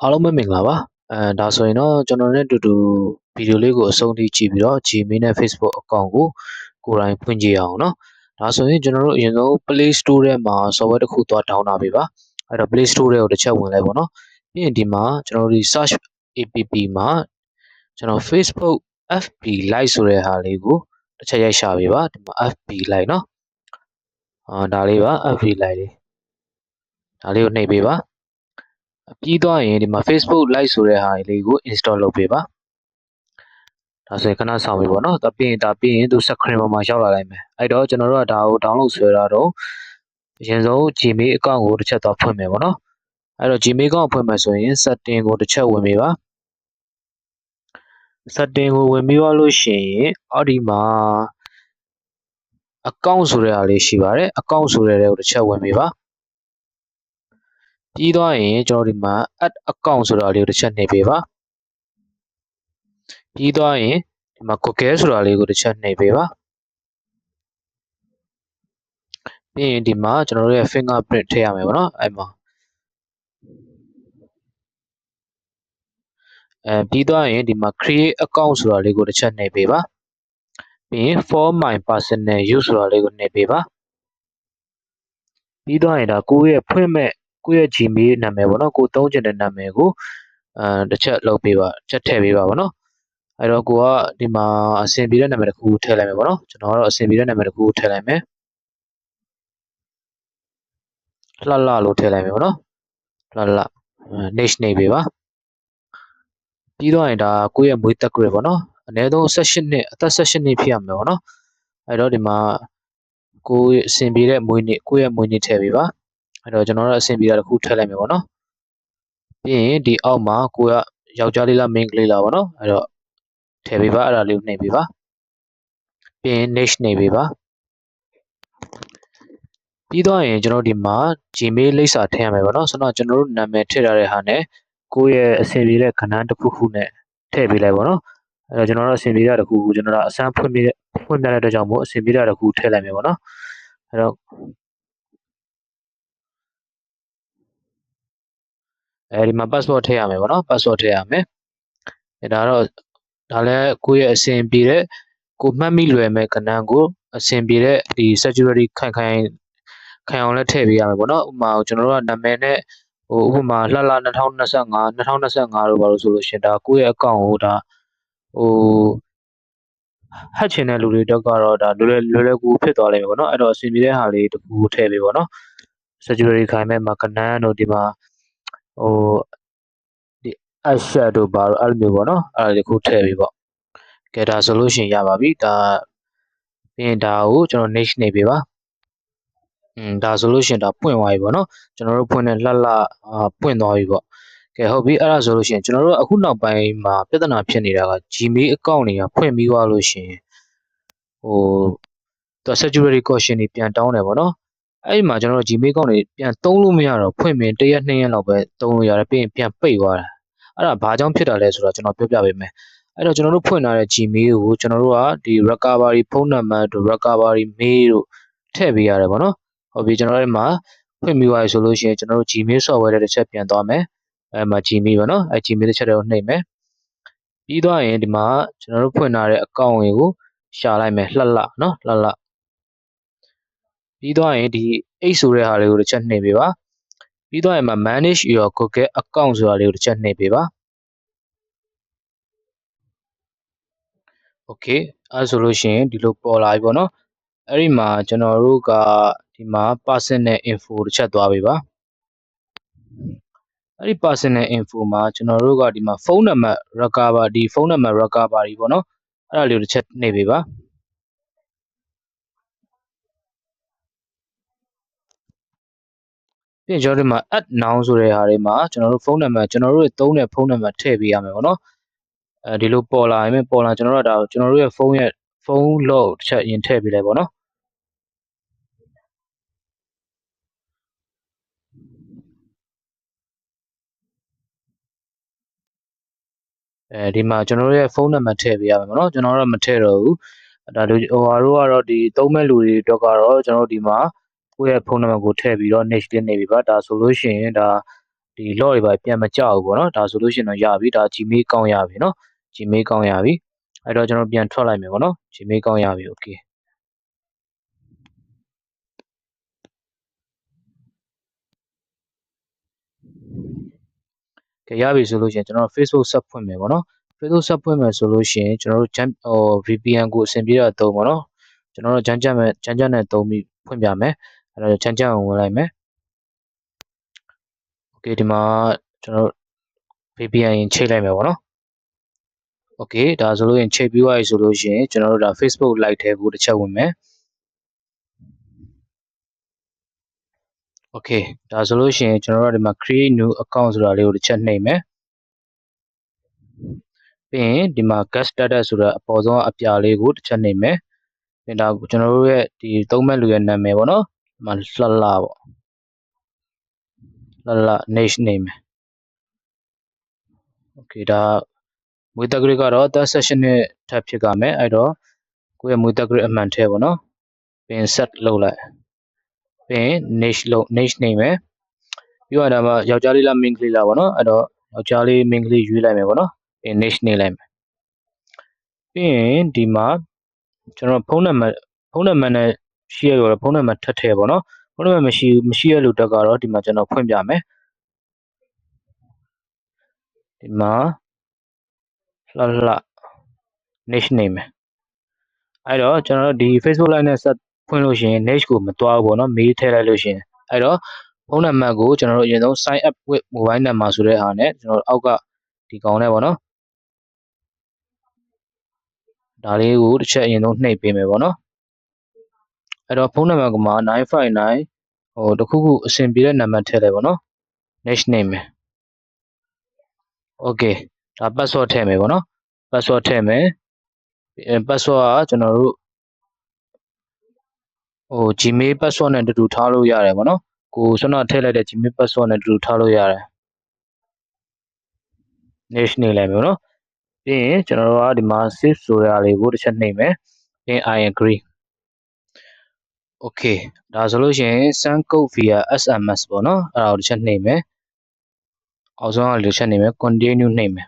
အားလုံးပဲမင်္ဂလာပါအဲဒါဆိုရင်တော့ကျွန်တော်နဲ့အတူတူဗီဒီယိုလေးကိုအဆုံးထိကြည့်ပြီးတော့ Gmail နဲ့ Facebook အကောင့်ကိုကိုယ်တိုင်ဖွင့်ကြည့်အောင်เนาะဒါဆိုရင်ကျွန်တော်တို့အရင်ဆုံး Play Store ထဲမှာ software တစ်ခုသွား download ပေးပါအဲ့တော့ Play Store ထဲကိုတစ်ချက်ဝင်လိုက်ပါเนาะပြီးရင်ဒီမှာကျွန်တော်တို့ဒီ search app မှာကျွန်တော် Facebook FB Live ဆိုတဲ့ဟာလေးကိုတစ်ချက်ရိုက်ရှာပေးပါဒီမှာ FB Live เนาะအာဒါလေးပါ FB Live လေးဒါလေးကိုနှိပ်ပေးပါ ပြီးသွားရင်ဒီမှာ Facebook Live ဆိုတဲ့ဟာလေးကို install လုပ်ပေးပါဒါဆိုရင်ခဏဆောင်ပြီပေါ့နော်ဒါပြီးရင်ဒါပြီးရင်သူ screen ပေါ်မှာရောက်လာနိုင်မယ်အဲ့တော့ကျွန်တော်တို့ကဒါကို download ဆွဲတာတော့အရင်ဆုံး Gmail account ကိုတစ်ချက်သွားဖွင့်မယ်ပေါ့နော်အဲ့တော့ Gmail account ဖွင့်မယ်ဆိုရင် setting ကိုတစ်ချက်ဝင်ပေးပါ setting ကိုဝင်ပြီးသွားလို့ရှိရင်အောက်ဒီမှာ account ဆိုတဲ့ဟာလေးရှိပါတယ် account ဆိုတဲ့တဲ့ကိုတစ်ချက်ဝင်ပေးပါ ပြီးသွားရင်ကျွန်တော်ဒီမှာ add account ဆိုတာလေးကိုတစ်ချက်နှိပ်ပေးပါပြီးသွားရင်ဒီမှာ Google ဆိုတာလေးကိုတစ်ချက်နှိပ်ပေးပါပြီးရင်ဒီမှာကျွန်တော်တို့ရဲ့ fingerprint ထည့်ရမယ်ပေါ့နော်အဲ့မှာအဲပြီးသွားရင်ဒီမှာ create account ဆိုတာလေးကိုတစ်ချက်နှိပ်ပေးပါပြီးရင် for my personal use ဆိုတာလေးကိုနှိပ်ပေးပါပြီးသွားရင်ဒါကိုယ့်ရဲ့ဖွင့်မဲ့ ကိုယ့်ရဲ့ Gmail နာမည်ပေါ့နော်ကိုသုံးချင်တဲ့နာမည်ကိုအဲတစ်ချက်လုပ်ပေးပါချက်ထည့်ပေးပါပေါ့နော်အဲ့တော့ကိုကဒီမှာအဆင်ပြေတဲ့နာမည်တစ်ခုထည့်လိုက်မယ်ပေါ့နော်ကျွန်တော်ကတော့အဆင်ပြေတဲ့နာမည်တစ်ခုထည့်လိုက်မယ်လှလှလို့ထည့်လိုက်မယ်ပေါ့နော်လှလှ niche နေပေးပါပြီးတော့ရင်ဒါကိုယ့်ရဲ့မွေးတက်ကြရပေါ့နော်အနည်းဆုံး16နှစ်အသက်16နှစ်ဖြစ်ရမယ်ပေါ့နော်အဲ့တော့ဒီမှာကိုယ့်အဆင်ပြေတဲ့မွေးနေ့ကိုယ့်ရဲ့မွေးနေ့ထည့်ပေးပါ အဲ့တော့ကျွန်တော်တို့အဆင်ပြေတာတစ်ခုထည့်လိုက်မယ်ပေါ့နော်ပြီးရင်ဒီအောက်မှာကိုယ်ကယောက်ျားလေးလားမိန်းကလေးလားပေါ့နော်အဲ့တော့ထည့်ပေးပါအဲ့ဒါလေးကိုနှိပ်ပေးပါပြီးရင် niche နှိပ်ပေးပါပြီးတော့ရင်ကျွန်တော်ဒီမှာ Gmail လိပ်စာထည့်ရမယ်ပေါ့နော်ဆိုတော့ကျွန်တော်တို့နာမည်ထည့်ထားတဲ့ဟာနဲ့ကိုယ့်ရဲ့အဆင်ပြေတဲ့ခဏတစ်ခုခုနဲ့ထည့်ပေးလိုက်ပေါ့နော်အဲ့တော့ကျွန်တော်တို့အဆင်ပြေတဲ့တစ်ခုခုကျွန်တော်တို့အစမ်းဖွင့်ပြတဲ့ဖွင့်ပြတဲ့အတွက်ကြောင့်မို့အဆင်ပြေတဲ့တစ်ခုထည့်လိုက်မယ်ပေါ့နော်အဲ့တော့ အဲဒီမှာ passport ထည့်ရမယ်ပေါ့နော် passport ထည့်ရမယ်အဲဒါတော့ဒါလည်းကိုယ့်ရဲ့အဆင်ပြေတဲ့ကိုမှတ်မိလွယ်မဲ့ကဏ္ဍကိုအဆင်ပြေတဲ့ဒီ security ခိုင်ခိုင်ခိုင်အောင်လည်းထည့်ပေးရမယ်ပေါ့နော်ဥပမာကျွန်တော်တို့ကနာမည်နဲ့ဟိုဥပမာလှလှ2025 2025လို့ပါလို့ဆိုလို့ရှင်ဒါကိုယ့်ရဲ့ account ကိုဒါဟိုဟတ်ချင်တဲ့လူတွေတော့ကတော့ဒါလွယ်လွယ်လွယ်ကူဖြစ်သွားလိမ့်မယ်ပေါ့နော်အဲ့တော့အဆင်ပြေတဲ့ဟာလေးတခုထည့်ပေးပေါ့နော် security ခိုင်မဲ့မှာကဏ္ဍတို့ဒီမှာ ဟိုဒီ asset တို့ဘာလို့အဲ့လိုမျိုးပေါ့နော်အဲ့ဒါတခုထည့်ပေးပေါ့ကဲဒါဆိုလို့ရှိရင်ရပါပြီဒါပြီးရင်ဒါကိုကျွန်တော် niche နေပေးပါอืมဒါဆိုလို့ရှိရင်ဒါပွင့်သွားပြီပေါ့နော်ကျွန်တော်တို့ဖွင့်တဲ့လှလှအာပွင့်သွားပြီပေါ့ကဲဟုတ်ပြီအဲ့ဒါဆိုလို့ရှိရင်ကျွန်တော်တို့အခုနောက်ပိုင်းမှာပြဿနာဖြစ်နေတာက Gmail account တွေကဖွင့်ပြီးသွားလို့ရှိရင်ဟိုသူ security caution တွေပြန်တောင်းတယ်ပေါ့နော် အဲ့ဒီမှာကျွန်တော်တို့ Gmail account တွေပြန်သုံးလို့မရတော့ဖွင့်ပင်တစ်ရက်နှစ်ရက်လောက်ပဲသုံးလို့ရတယ်ပြီးရင်ပြန်ပိတ်သွားတာအဲ့ဒါဘာကြောင့်ဖြစ်တာလဲဆိုတော့ကျွန်တော်ပြောပြပေးမယ်အဲ့တော့ကျွန်တော်တို့ဖွင့်ထားတဲ့ Gmail ကိုကျွန်တော်တို့ကဒီ recovery ဖုန်းနံပါတ်တို့ recovery mail တို့ထည့်ပေးရတယ်ပေါ့နော်ဟုတ်ပြီကျွန်တော်တို့မှာဖွင့်ပြီးသွားပြီဆိုလို့ရှိရင်ကျွန်တော်တို့ Gmail software တဲ့တစ်ချက်ပြန်သွားမယ်အဲမှာ Gmail ပေါ့နော်အဲ Gmail တစ်ချက်တော့နှိပ်မယ်ပြီးသွားရင်ဒီမှာကျွန်တော်တို့ဖွင့်ထားတဲ့ account တွေကိုရှာလိုက်မယ်လှလှနော်လှလှ ပြီးသွားရင်ဒီ H ဆိုတဲ့ဟာလေးကိုတစ်ချက်နှိပ်ပေးပါပြီးသွားရင်မှာ manage your Google account ဆိုတာလေးကိုတစ်ချက်နှိပ်ပေးပါ okay အဲဆိုလို့ရှိရင်ဒီလိုပေါ်လာပြီပေါ့နော်အဲ့ဒီမှာကျွန်တော်တို့ကဒီမှာ personal info တစ်ချက်သွားပေးပါအဲ့ဒီ personal info မှာကျွန်တော်တို့ကဒီမှာဖုန်းနံပါတ် recover ဒီဖုန်းနံပါတ် recovery ပေါ့နော်အဲ့ဒါလေးကိုတစ်ချက်နှိပ်ပေးပါ ပြီးရင်ကျွန်တော်တို့မှာ add now ဆိုတဲ့ဟာတွေမှာကျွန်တော်တို့ဖုန်းနံပါတ်ကျွန်တော်တို့သုံးတဲ့ဖုန်းနံပါတ်ထည့်ပေးရမယ်ပေါ့နော်အဲဒီလိုပေါ်လာရင်ပေါ်လာကျွန်တော်တို့ကဒါကျွန်တော်တို့ရဲ့ဖုန်းရဲ့ဖုန်း log တစ်ချက်ရင်ထည့်ပေးလိုက်ပေါ့နော်အဲဒီမှာကျွန်တော်တို့ရဲ့ဖုန်းနံပါတ်ထည့်ပေးရမယ်ပေါ့နော်ကျွန်တော်တို့မထည့်တော့ဘူးဒါလူဟိုဟာတို့ကတော့ဒီသုံးမဲ့လူတွေအတွက်ကတော့ကျွန်တော်တို့ဒီမှာ ကိုယ့်ရဲ့ဖုန်းနံပါတ်ကိုထည့်ပြီးတော့ niche လေးနေပြီပါဒါဆိုလို့ရှိရင်ဒါဒီ log တွေပါပြန်မကြောက်ဘူးပေါ့နော်ဒါဆိုလို့ရှိရင်တော့ရပြီဒါ gmail ကောင်းရပြီနော် gmail ကောင်းရပြီအဲ့တော့ကျွန်တော်ပြန်ထွက်လိုက်မယ်ပေါ့နော် gmail ကောင်းရပြီ okay ကြရပြီဆိုလို့ရှိရင်ကျွန်တော် Facebook ဆက်ဖွင့်မယ်ပေါ့နော် Facebook ဆက်ဖွင့်မယ်ဆိုလို့ရှိရင်ကျွန်တော်တို့ဟို VPN ကိုအဆင်ပြေတော့သုံးပေါ့နော်ကျွန်တော်တို့ဂျန်ဂျန်မဲ့ဂျန်ဂျန်နဲ့သုံးပြီးဖွင့်ပြမယ် အဲ့တော့ jump jump ကိုဝင်လိုက်မယ် okay ဒီမှာကျွန်တော်တို့ VPN ရင်ချိန်လိုက်မယ်ပေါ့နော် okay ဒါဆိုလို့ရင်ချိန်ပြီးသွားပြီဆိုလို့ရှိရင်ကျွန်တော်တို့ဒါ Facebook live ထဲကိုတစ်ချက်ဝင်မယ် okay ဒါဆိုလို့ရှိရင်ကျွန်တော်တို့ဒီမှာ create new account ဆိုတာလေးကိုတစ်ချက်နှိပ်မယ်ပြီးရင်ဒီမှာ guest status ဆိုတဲ့အပေါ်ဆုံးအပြာလေးကိုတစ်ချက်နှိပ်မယ်ပြီးတော့ကျွန်တော်တို့ရဲ့ဒီသုံးမဲ့လူရဲ့နာမည်ပေါ့နော်ဒီ မှာလှလှပေါ့လှလှ niche နှိပ်မယ် okay ဒါမွေးတက်ဂရစ်ကတော့ third session နဲ့ထပ်ဖြစ်ကြမယ်အဲ့တော့ကိုယ့်ရဲ့မွေးတက်ဂရစ်အမှန်ထဲပေါ့နော်ပြီးရင် set လုပ်လိုက်ပြီးရင် niche လုပ် niche နှိပ်မယ်ပြီးတော့ဒါမှယောက်ျားလေးလား main ကလေးလားပေါ့နော်အဲ့တော့ယောက်ျားလေး main ကလေးရွေးလိုက်မယ်ပေါ့နော်ပြီးရင် niche နှိပ်လိုက်မယ်ပြီးရင်ဒီမှာကျွန်တော်ဖုန်းနံပါတ်ဖုန်းနံပါတ်နဲ့ ရှိရတော့ဖုန်းနံပါတ်ထပ်ထည့်ပေါ့နော်ဖုန်းနံပါတ်မရှိမရှိရလို့တက်ကတော့ဒီမှာကျွန်တော်ဖွင့်ပြမယ်ဒီမှာလှလှ niche name အဲ့တော့ကျွန်တော်တို့ဒီ Facebook Live နဲ့ဆက်ဖွင့်လို့ရှိရင် niche ကိုမတွားဘူးပေါ့နော် mail ထည့်လိုက်လို့ရှိရင်အဲ့တော့ဖုန်းနံပါတ်ကိုကျွန်တော်တို့အရင်ဆုံး sign up with mobile number ဆိုတဲ့ဟာနဲ့ကျွန်တော်တို့အောက်ကဒီကောင်နဲ့ပေါ့နော်ဒါလေးကိုတစ်ချက်အရင်ဆုံးနှိပ်ပေးမယ်ပေါ့နော် အဲ့တော့ဖုန်းနံပါတ်ကမှ959ဟိုတခုခုအဆင်ပြေတဲ့နံပါတ်ထည့်လိုက်ပေါ့နော် next name မယ် okay ဒါ password ထည့်မယ်ပေါ့နော် password ထည့်မယ်အဲ password ကကျွန်တော်တို့ဟို Gmail password နဲ့တူတူထားလို့ရတယ်ပေါ့နော်ကိုဆွမ်းထည့်လိုက်တဲ့ Gmail password နဲ့တူတူထားလို့ရတယ် next နေလိုက်မယ်နော်ပြီးရင်ကျွန်တော်တို့ကဒီမှာ save ဆိုရလေးကိုတစ်ချက်နှိပ်မယ်ပြီးရ င် I agree okay ဒါဆိုလို့ရှိရင် send code via SMS ပေါ့နော်အဲ့ဒါကိုတစ်ချက်နှိပ်မယ်အောက်ဆုံးကတစ်ချက်နှိပ်မယ် continue နှိပ်မယ်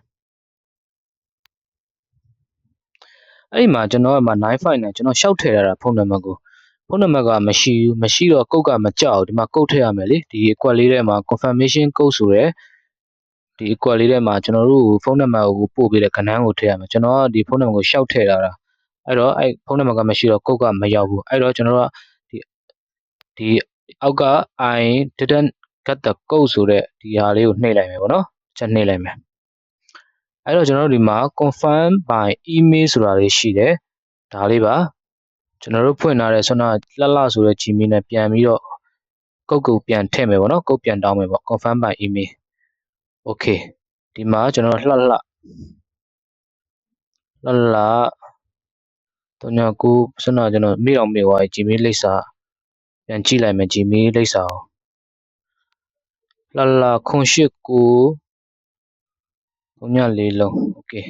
အဲ့ဒီမှာကျွန်တော်ကမှ95နဲ့ကျွန်တော်ရှောက်ထည့်ရတာဖုန်းနံပါတ်ကိုဖုန်းနံပါတ်ကမရှိဘူးမရှိတော့ကုတ်ကမကြောက်ဒီမှာကုတ်ထည့်ရမယ်လေဒီ equal လေးထဲမှာ confirmation code ဆိုရဲဒီ equal လေးထဲမှာကျွန်တော်တို့ဖုန်းနံပါတ်ကိုပို့ပေးတဲ့ခဏန်းကိုထည့်ရမယ်ကျွန်တော်ကဒီဖုန်းနံပါတ်ကိုရှောက်ထည့်လာတာအဲ့တော့အဲ့ဖုန်းနံပါတ်ကမရှိတော့ကုတ်ကမရောက်ဘူးအဲ့တော့ကျွန်တော်တို့က ဒီဒီအောက်က I didn't get the code ဆိုတဲ့ဒီဟာလေးကိုနှိပ်လိုက်မယ်ပေါ့နော်ချက်နှိပ်လိုက်မယ်အဲ့တော့ကျွန်တော်တို့ဒီမှာ confirm by email ဆိုတာလေးရှိတယ်ဒါလေးပါကျွန်တော်တို့ဖွင့်ထားတဲ့ဆွမ်းနာလှလှဆိုတဲ့ Gmail နဲ့ပြန်ပြီးတော့ကုတ်ကုတ်ပြန်ထည့်မယ်ပေါ့နော်ကုတ်ပြန်တောင်းမယ်ပေါ့ confirm by email okay ဒီမှာကျွန်တော်လှလှလှလှတော့ညကိုဆွမ်းနာကျွန်တော်မိအောင်မိသွားပြီ Gmail လိပ်စာ ပြန်ကြည့်လိုက်မယ် Gmail လိပ်စာကိုလှလှခွန်ရှိကိုဘုံညလေးလုံး okay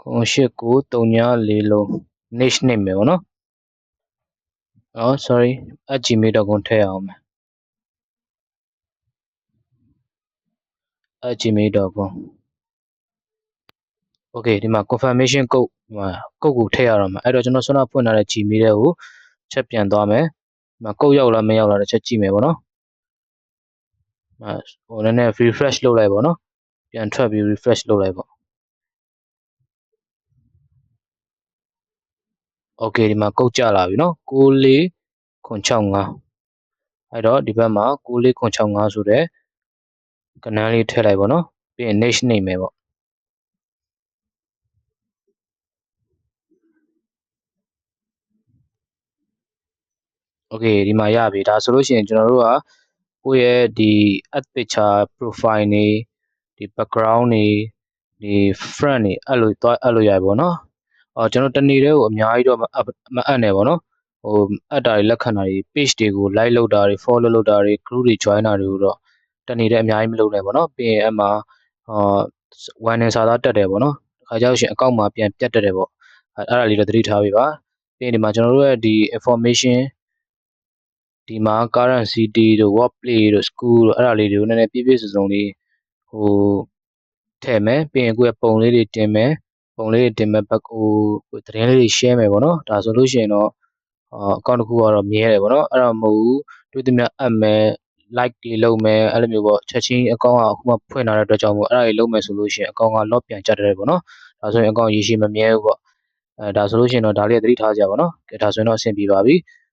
ခွန်ရှိကို39လုံး niche name ပဲဗောနော်အော် sorry @gmail.com ထည့်အောင်မယ် @gmail.com okay ဒီမှာ confirmation code ဒီမှာ code ကိုထည့်ရတော့မှာအဲ့တော့ကျွန်တော်ဆွမ်းနာဖွင့်ထားတဲ့ gmail တွေကိုချက်ပြန်သွားမယ်ဒီမှာ code ရောက်လားမရောက်လားတစ်ချက်ကြည့်မယ်ဗောနော်ဟိုနည်းနည်း refresh လုပ်လိုက်ဗောနော်ပြန်ထွက်ပြီး refresh လုပ်လိုက်ဗော okay ဒီမှာကုတ်ကြလာပြီနော်9465အဲ့တော့ဒီဘက်မှာ9465ဆိုတဲ့ကဏ္ဍလေးထည့်လိုက်ပါနော်ပြီးရင် niche နေမယ်ပေါ့ okay ဒီမှာရပြီဒါဆိုလို့ရှိရင်ကျွန်တော်တို့ကကိုယ့်ရဲ့ဒီ add picture profile နေဒီ background နေဒီ front နေအဲ့လိုတွားအဲ့လိုရပြီပေါ့နော်အော်ကျွန်တော်တနေ့တည်းကိုအများကြီးတော့မအပ်မအပ်နဲ့ပေါ့နော်ဟိုအပ်တာတွေလက်ခံတာတွေ page တွေကို like လုပ်တာတွေ follow လုပ်တာတွေ group တွေ join တာတွေကိုတော့တနေ့တည်းအများကြီးမလုပ်နဲ့ပေါ့နော်ပြီးရင်အမှအာဝန်နေစာသားတက်တယ်ပေါ့နော်အခါကျလို့ရှိရင်အကောင့်မှာပြန်ပြတ်တက်တယ်ပေါ့အဲ့ဒါလေးတော့သတိထားပေးပါပြီးရင်ဒီမှာကျွန်တော်တို့ရဲ့ဒီ information ဒီမှာ current city တို့ workplay တို့ school တို့အဲ့ဒါလေးတွေကိုနည်းနည်းပြည့်ပြည့်စုံစုံလေးဟိုထည့်မယ်ပြီးရင်ကိုယ့်ရဲ့ပုံလေးတွေတင်မယ်ပုံလေးတွေတင်မဲ့ဘက်ကိုသတင်းလေးတွေ share မယ်ပေါ့နော်ဒါဆိုလို့ရှိရင်တော့အကောင့်တစ်ခုကတော့မြဲတယ်ပေါ့နော်အဲ့တော့မဟုတ်ဘူးတွေ့သမျှအပ်မယ် like တွေလုပ်မယ်အဲ့လိုမျိုးပေါ့ချက်ချင်းအကောင့်ကအခုမှဖွင့်လာတဲ့အတွက်ကြောင့်မို့အဲ့ဒါတွေလုပ်မယ်ဆိုလို့ရှိရင်အကောင့်က lock ပြန်ကျတယ်ပေါ့နော်ဒါဆိုရင်အကောင့်ရေရှည်မမြဲဘူးပေါ့အဲဒါဆိုလို့ရှိရင်တော့ဒါလေးကသတိထားကြပါတော့ကဲဒါဆိုရင်တော့အဆင်ပြေပါပြီ။